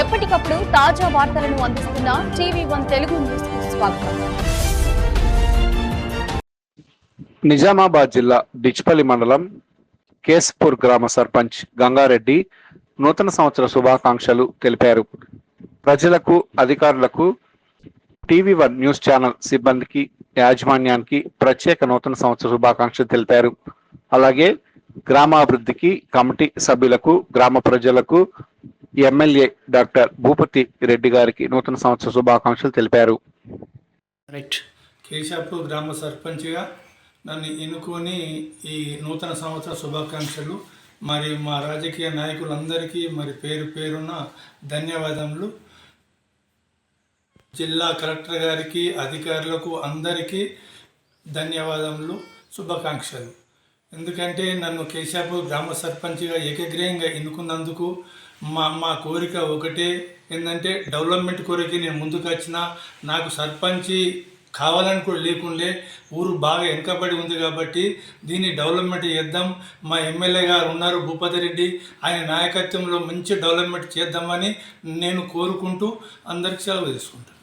ఎప్పటికప్పుడు తాజా వార్తలను అందిస్తున్న టీవీ వన్ తెలుగు న్యూస్ స్వాగతం. నిజామాబాద్ జిల్లా డిచ్పల్లి మండలం కేస్పూర్ గ్రామ సర్పంచ్ గంగారెడ్డి నూతన సంవత్సర శుభాకాంక్షలు తెలిపారు. ప్రజలకు అధికారులకు టీవీ వన్ న్యూస్ ఛానల్ సిబ్బందికి యాజమాన్యానికి ప్రత్యేక నూతన సంవత్సర శుభాకాంక్షలు తెలిపారు. అలాగే గ్రామాభివృద్ధికి కమిటీ సభ్యులకు గ్రామ ప్రజలకు ఎమ్మెల్యే డాక్టర్ భూపతి రెడ్డి గారికి నూతన సంవత్సర శుభాకాంక్షలు తెలిపారు. రైట్. కేశాపూర్ గ్రామ సర్పంచ్గా నన్ను ఎన్నుకొని ఈ నూతన సంవత్సర శుభాకాంక్షలు మరి మా రాజకీయ నాయకులందరికీ మరి పేరు పేరున ధన్యవాదములు. జిల్లా కలెక్టర్ గారికి అధికారులకు అందరికీ ధన్యవాదములు శుభాకాంక్షలు. ఎందుకంటే నన్ను కేశాపూర్ గ్రామ సర్పంచ్గా ఏకగ్రీయంగా ఎన్నుకున్నందుకు మా మా కోరిక ఒకటే. ఏంటంటే డెవలప్మెంట్ కోరిక నేను ముందుకు వచ్చిన నాకు సర్పంచి కావాలని కూడా లేకుండే ఊరు బాగా వెనుకబడి ఉంది కాబట్టి దీన్ని డెవలప్మెంట్ చేద్దాం. మా ఎమ్మెల్యే గారు ఉన్నారు భూపతి రెడ్డి ఆయన నాయకత్వంలో మంచి డెవలప్మెంట్ చేద్దామని నేను కోరుకుంటూ అందరికి సెలవు తీసుకుంటాను